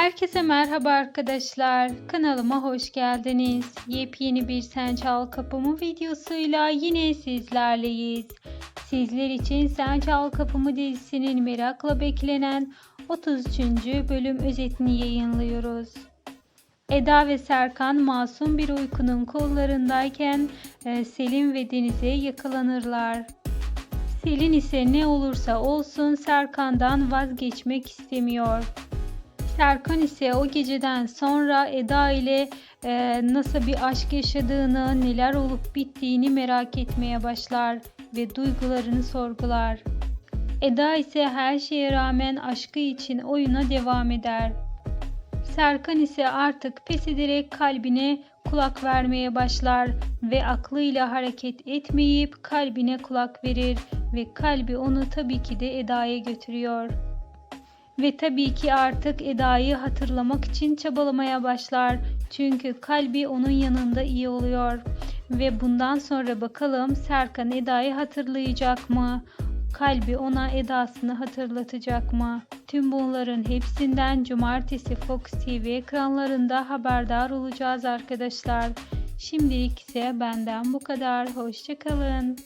Herkese merhaba arkadaşlar. Kanalıma hoş geldiniz. Yepyeni bir Sen Çal Kapımı videosuyla yine sizlerleyiz. Sizler için Sen Çal Kapımı dizisinin merakla beklenen 33. bölüm özetini yayınlıyoruz. Eda ve Serkan masum bir uykunun kollarındayken e, Selim ve Deniz'e yakalanırlar. Selin ise ne olursa olsun Serkan'dan vazgeçmek istemiyor. Serkan ise o geceden sonra Eda ile e, nasıl bir aşk yaşadığını, neler olup bittiğini merak etmeye başlar ve duygularını sorgular. Eda ise her şeye rağmen aşkı için oyuna devam eder. Serkan ise artık pes ederek kalbine kulak vermeye başlar ve aklıyla hareket etmeyip kalbine kulak verir ve kalbi onu tabii ki de Eda'ya götürüyor. Ve tabii ki artık Eda'yı hatırlamak için çabalamaya başlar. Çünkü kalbi onun yanında iyi oluyor. Ve bundan sonra bakalım Serkan Eda'yı hatırlayacak mı? Kalbi ona Eda'sını hatırlatacak mı? Tüm bunların hepsinden cumartesi Fox TV ekranlarında haberdar olacağız arkadaşlar. Şimdilik ise benden bu kadar. Hoşçakalın.